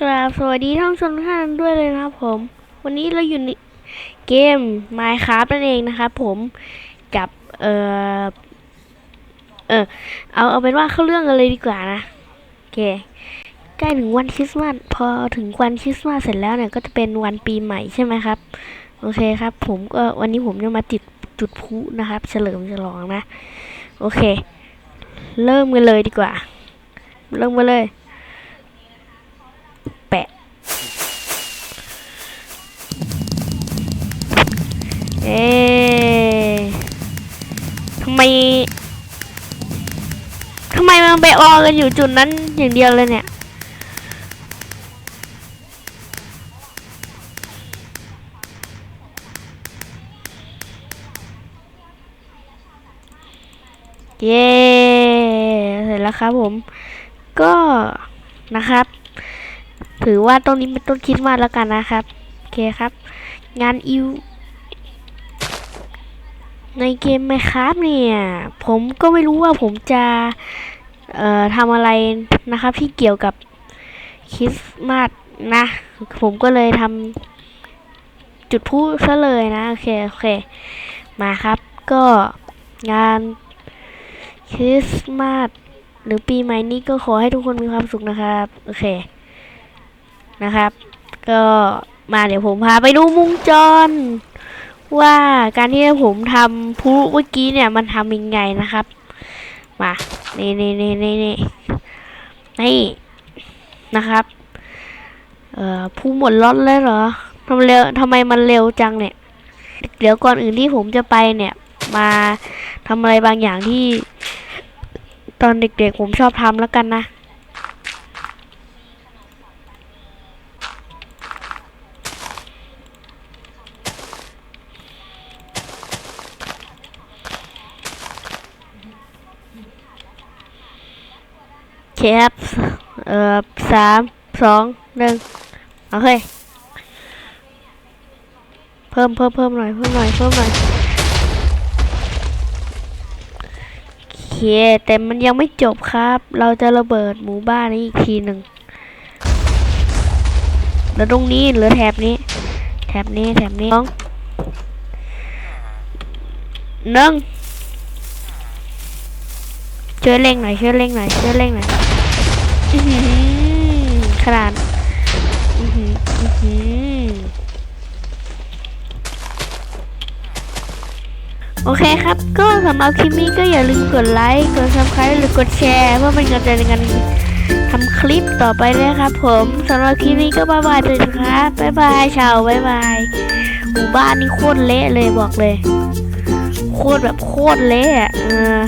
กราบสวัสดีท่านผู้ชมทุกท่านด้วยเลยนะครับผม วันนี้เราอยู่ในเกม Minecraft นั่นเองนะครับผมกับเออเออเอาเอาเป็นว่าเข้าเรื่องกันเลยดีกว่านะโอเคใกล้ถึงวันคริสต์มาสพอถึงวันคริสต์มาสเสร็จแล้วเนี่ยก็จะเป็นวันปีใหม่ใช่ไหมครับโอเคครับ ผมก็วันนี้ผมจะมาติดจุดพลุนะครับ เฉลิมฉลองนะ โอเค เริ่มกันเลยดีกว่า เริ่มกันเลย ไมทำไมมันไปออกันอยู่จุดนั้นอย่างเดียวเลยเนี่ยเย้เสร็จแล้วครับผม ก็นะครับ ถือว่าตรงนี้เป็นต้นคิดมาแล้วกันนะครับ โอเคครับ งานอิว ในเกมไหมครับเนี่ย ผมก็ไม่รู้ว่าผมจะ เอ่อทำอะไรนะครับที่เกี่ยวกับคริสต์มาสนะ ผมก็เลยทำจุดพลุซะเลยนะ โอเค โอเค มาครับ ก็งานคริสต์มาสหรือปีใหม่นี้ก็ขอให้ทุกคนมีความสุขนะครับ โอเค นะครับ ก็มาเดี๋ยวผมพาไปดูมุงจร ว่าการที่ผมทำพลุเมื่อกี้เนี่ยมันทำยังไงนะครับ มานี่นี่นี่นี่นี่นี่นะครับ เอ่อพุหมดล็อตเลยเหรอทำเร็วทำไมมันเร็วจังเนี่ย เดี๋ยวก่อนอื่นที่ผมจะไปเนี่ย มาทำอะไรบางอย่างที่ ตอนเด็กๆผมชอบทำแล้วกันนะ เคครับเอ่อสามสองหนึ่งโอเคเพิ่มเพิ่มเพิ่มหน่อยเพิ่มหน่อยเพิ่มหน่อยโอเคแต่มันยังไม่จบครับ เราจะระเบิดหมู่บ้านนี้อีกทีหนึ่งแล้วตรงนี้เหลือแถบนี้ แถบนี้แถบนี้สองหนึ่งช่วยเร่งหน่อยช่วยเร่งหน่อยช่วยเร่งหน่อย ขนาดอือหืออือหือโอเคครับ ก็สำหรับคลิปนี้ก็อย่าลืมกดไลค์ กด subscribe หรือกดแชร์ เพื่อเป็นกำลังใจในการทำคลิปต่อไปด้วยครับผมสำหรับคลิปนี้ก็บายบายเลยนะครับบายบายชาวบายบายหมู่บ้านนี่โคตรเละเลยบอกเลย โคตรแบบโคตรเละอะเออ